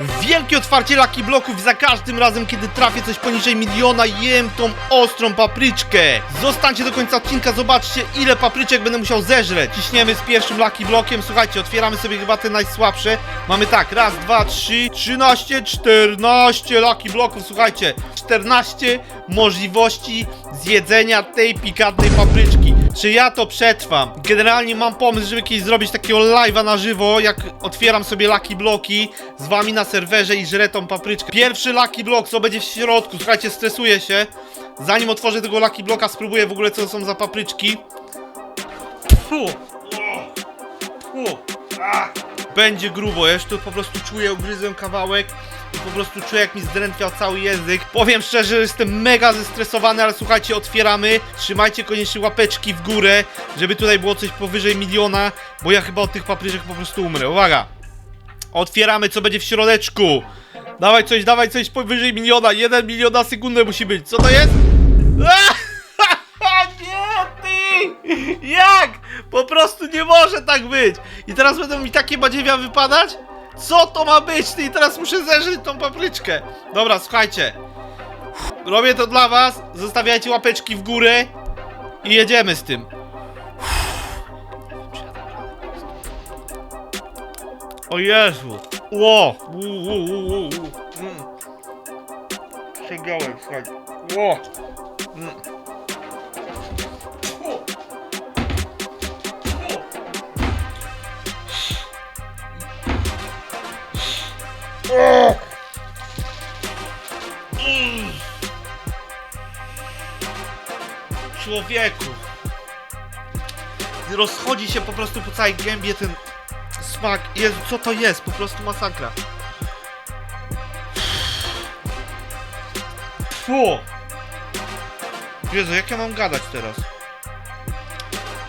Wielkie otwarcie Lucky Bloków za każdym razem, kiedy trafię coś poniżej miliona, jem tą ostrą papryczkę. Zostańcie do końca odcinka, zobaczcie ile papryczek będę musiał zeżreć. Ciśniemy z pierwszym Lucky Blokiem, słuchajcie, otwieramy sobie chyba te najsłabsze. Mamy tak, raz, dwa, trzy, trzynaście, czternaście Lucky Bloków, słuchajcie. 14 możliwości zjedzenia tej pikantnej papryczki. Czy ja to przetrwam? Generalnie mam pomysł, żeby kiedyś zrobić takiego live'a na żywo, jak otwieram sobie Lucky Bloki z wami na serwerze i żrę tą papryczkę. Pierwszy Lucky Block, co będzie w środku, słuchajcie, stresuję się. Zanim otworzę tego Lucky Bloka, spróbuję w ogóle, co to są za papryczki. Fu. Fu. Będzie grubo, ja już tu po prostu czuję, ugryzłem kawałek i po prostu czuję, jak mi zdrętwiał cały język. Powiem szczerze, że jestem mega zestresowany, ale słuchajcie, otwieramy. Trzymajcie koniecznie łapeczki w górę, żeby tutaj było coś powyżej miliona, bo ja chyba od tych papryczek po prostu umrę. Uwaga! Otwieramy, co będzie w środeczku. Dawaj coś, dawaj coś powyżej miliona. Jeden milion na sekundę musi być. Co to jest? nie, ty! Jak? Po prostu nie może tak być. I teraz będą mi takie badziewia wypadać? Co to ma być? I teraz muszę zeżyć tą papryczkę. Dobra, słuchajcie. Robię to dla was. Zostawiajcie łapeczki w górę. I jedziemy z tym. O Jezu! Ło! Mm. Przegiąłem, słuchajcie. Ło! Mm. Człowieku! Rozchodzi się po prostu po całej gębie ten smak. Jezu, co to jest? Po prostu masakra. Fu! Jezu, jak ja mam gadać teraz?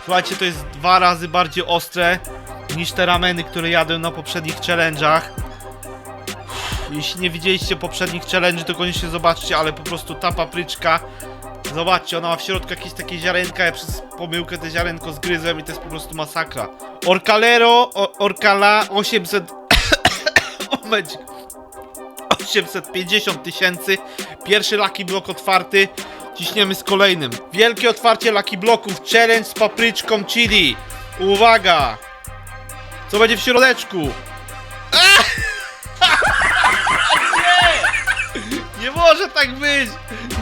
Słuchajcie, to jest dwa razy bardziej ostre niż te rameny, które jadłem na poprzednich challenge'ach. Jeśli nie widzieliście poprzednich challenge'y, to koniecznie zobaczcie, ale po prostu ta papryczka Zobaczcie, ona ma w środku jakieś takie ziarenka, ja przez pomyłkę te ziarenko zgryzłem i to jest po prostu masakra. Orcalero, Orcala 800... Moment. 850 tysięcy. Pierwszy Lucky Block otwarty. Ciśniemy z kolejnym. Wielkie otwarcie Lucky Blocków. Challenge z papryczką chili. Uwaga! Co będzie w środeczku? Może tak być!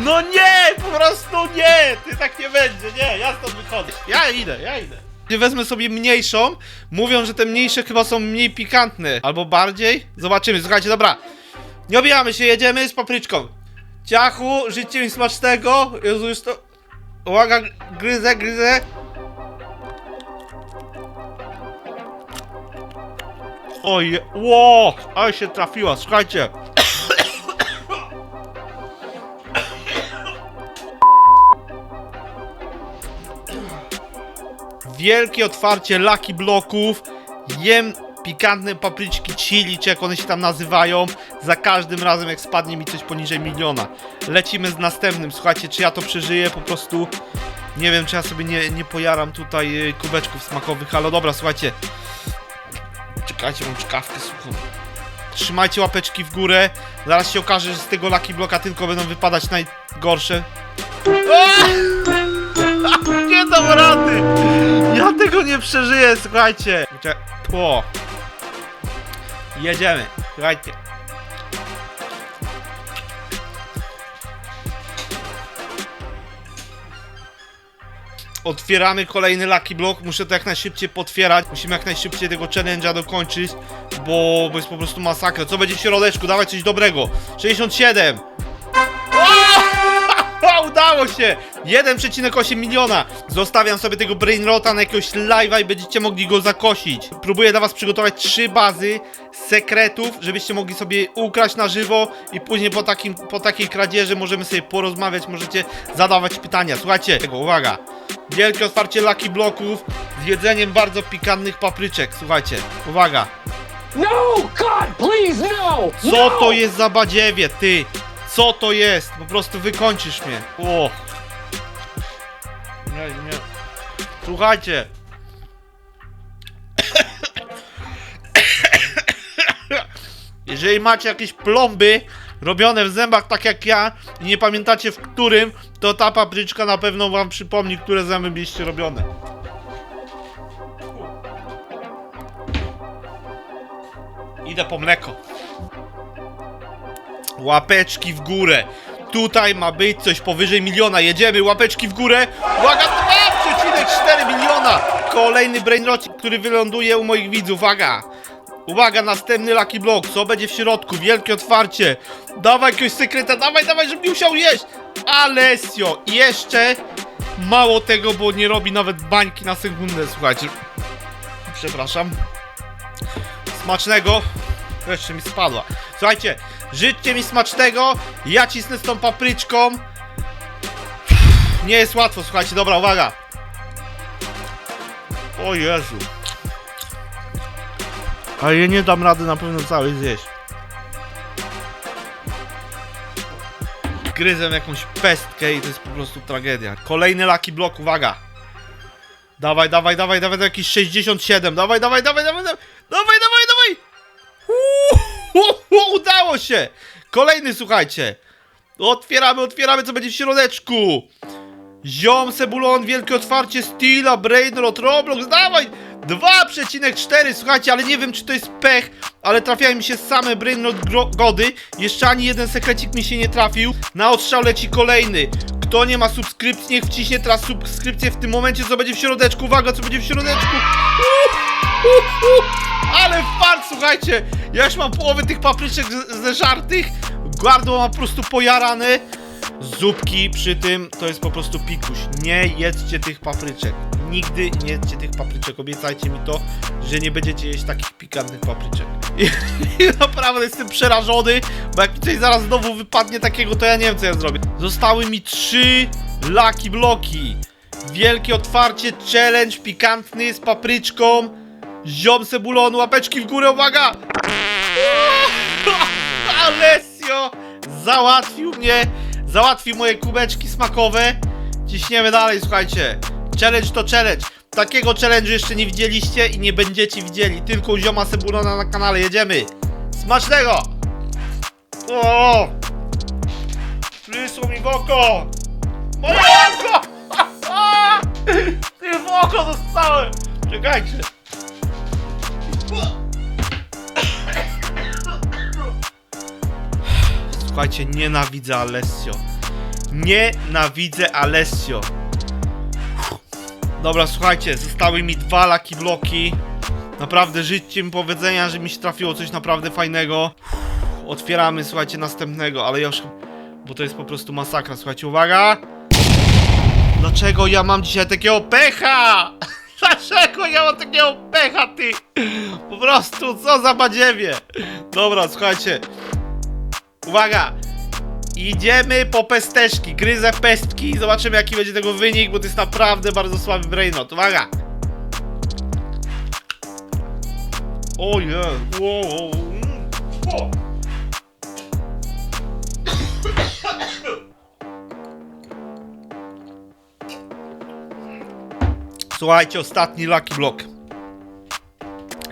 No nie! Po prostu nie! Ty tak nie będzie, nie! Ja stąd wychodzę. Ja idę, ja idę. Wezmę sobie mniejszą. Mówią, że te mniejsze chyba są mniej pikantne. Albo bardziej? Zobaczymy, słuchajcie, dobra. Nie obijamy się, jedziemy z papryczką. Ciachu, życie mi smacznego. Jezu, już to... Uwaga, gryzę, gryzę. Oj, ło! Ale się trafiła, słuchajcie. Wielkie otwarcie Lucky Bloków. Jem pikantne papryczki chili, czy jak one się tam nazywają. Za każdym razem, jak spadnie mi coś poniżej miliona. Lecimy z następnym. Słuchajcie, czy ja to przeżyję? Po prostu nie wiem, czy ja sobie nie, nie pojaram tutaj y, kubeczków smakowych, ale dobra, słuchajcie. Czekajcie, mam czkawkę suchą. Trzymajcie łapeczki w górę. Zaraz się okaże, że z tego Lucky Bloka tylko będą wypadać najgorsze. Aaa! Nie dam rady! Tego nie przeżyję, słuchajcie! Tło. Jedziemy, słuchajcie. Otwieramy kolejny Lucky Block, muszę to jak najszybciej potwierać, musimy jak najszybciej tego challenge'a dokończyć, bo, bo jest po prostu masakra. Co będzie w środeczku? Dawaj coś dobrego. 67! Udało się! 1,8 miliona! Zostawiam sobie tego Brainrota na jakiegoś live'a i będziecie mogli go zakosić. Próbuję dla was przygotować trzy bazy sekretów, żebyście mogli sobie ukraść na żywo i później po, takim, po takiej kradzieży możemy sobie porozmawiać, możecie zadawać pytania. Słuchajcie, tego, uwaga! Wielkie otwarcie Lucky Bloków z jedzeniem bardzo pikantnych papryczek. Słuchajcie, uwaga! No! God, please, no! Co no! to jest za badziewie, ty? Co to jest? Po prostu wykończysz mnie. O. Nie, nie. Słuchajcie. Jeżeli macie jakieś plomby robione w zębach tak jak ja i nie pamiętacie w którym, to ta papryczka na pewno wam przypomni, które zęby mieliście robione. Idę po mleko. Łapeczki w górę. Tutaj ma być coś powyżej miliona. Jedziemy, łapeczki w górę. Uwaga, 2,4 miliona. Kolejny brainrocik, który wyląduje u moich widzów. Uwaga. Uwaga, następny Lucky Block. Co będzie w środku? Wielkie otwarcie. Dawaj jakiegoś sekreta, dawaj, dawaj, żeby musiał jeść. Alessio. Jeszcze mało tego, bo nie robi nawet bańki na sekundę, słuchajcie. Przepraszam. Smacznego. Jeszcze mi spadła. Słuchajcie, życzcie mi smacznego. Ja cisnę z tą papryczką. Nie jest łatwo, słuchajcie. Dobra, uwaga. O Jezu. Ale ja nie dam rady na pewno cały zjeść. Gryzę jakąś pestkę i to jest po prostu tragedia. Kolejny Lucky Block, uwaga. Dawaj, dawaj, dawaj, dawaj, jakieś 67. Dawaj, dawaj, dawaj, dawaj, dawaj, dawaj, się. Kolejny, słuchajcie. Otwieramy, otwieramy, co będzie w środeczku. Ziom, Sebulon, wielkie otwarcie Stila, Brainrot, Roblox, dawaj! 2,4, słuchajcie, ale nie wiem czy to jest pech, ale trafiają mi się same Brainrot gody. Jeszcze ani jeden sekrecik mi się nie trafił. Na odstrzał leci kolejny. Kto nie ma subskrypcji, niech wciśnie teraz subskrypcję w tym momencie, co będzie w środeczku. Uwaga, co będzie w środeczku. Uh, Ale fart, słuchajcie! Ja już mam połowę tych papryczek zeżartych. Gardło mam po prostu pojarane. Zupki przy tym to jest po prostu pikuś. Nie jedzcie tych papryczek. Nigdy nie jedzcie tych papryczek. Obiecajcie mi to, że nie będziecie jeść takich pikantnych papryczek. I, i naprawdę jestem przerażony, bo jak mi coś zaraz znowu wypadnie takiego, to ja nie wiem co ja zrobię. Zostały mi trzy Lucky Bloki. Wielkie otwarcie, challenge pikantny z papryczką. Ziom Sebulon, łapeczki w górę, uwaga! Alessio załatwił mnie, załatwił moje kubeczki smakowe. Ciśniemy dalej, słuchajcie. Challenge to challenge. Takiego challenge'u jeszcze nie widzieliście i nie będziecie widzieli. Tylko zioma Sebulona na kanale. Jedziemy. Smacznego! O! Prysło mi w oko! Moje oko! Ty w oko dostałem! Czekajcie. Słuchajcie, nienawidzę Alessio. Nienawidzę Alessio. Dobra, słuchajcie, zostały mi dwa laki bloki. Naprawdę życzcie mi powiedzenia, że mi się trafiło coś naprawdę fajnego. Otwieramy, słuchajcie, następnego, ale ja już... Bo to jest po prostu masakra, słuchajcie, uwaga! Dlaczego ja mam dzisiaj takiego pecha? Dlaczego ja mam takiego pecha, ty? Po prostu, co za badziewie? Dobra, słuchajcie. Uwaga! Idziemy po pesteczki, gryzę pestki i zobaczymy jaki będzie tego wynik, bo to jest naprawdę bardzo słaby brainrot. Uwaga! O nie! Wow. Słuchajcie, ostatni Lucky Block.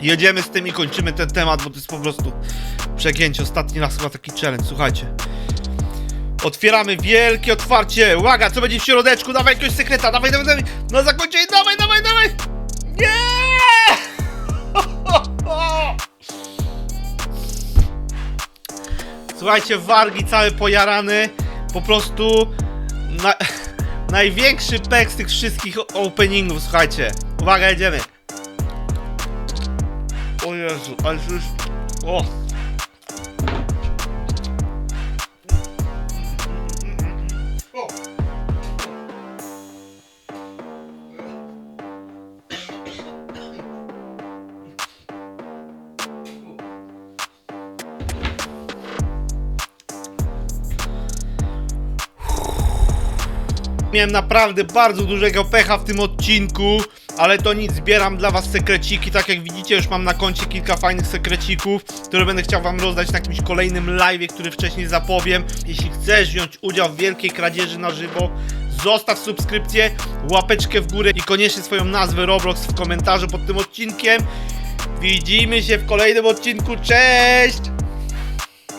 Jedziemy z tym i kończymy ten temat, bo to jest po prostu przegięcie. Ostatni raz chyba taki challenge, słuchajcie. Otwieramy wielkie otwarcie. Uwaga, co będzie w środeczku? Dawaj jakiegoś sekreta, dawaj, dawaj, dawaj. Na zakończenie, dawaj, dawaj, dawaj. Nie! Słuchajcie, wargi całe pojarany. Po prostu na, największy pek z tych wszystkich openingów, słuchajcie. Uwaga, jedziemy. O Jezu, ale. O! O! Miałem naprawdę bardzo dużego pecha w tym odcinku, ale to nic, zbieram dla was sekreciki, tak jak widzicie już mam na koncie kilka fajnych sekrecików, które będę chciał wam rozdać na jakimś kolejnym live, który wcześniej zapowiem. Jeśli chcesz wziąć udział w wielkiej kradzieży na żywo, zostaw subskrypcję, łapeczkę w górę i koniecznie swoją nazwę Roblox w komentarzu pod tym odcinkiem. Widzimy się w kolejnym odcinku, cześć!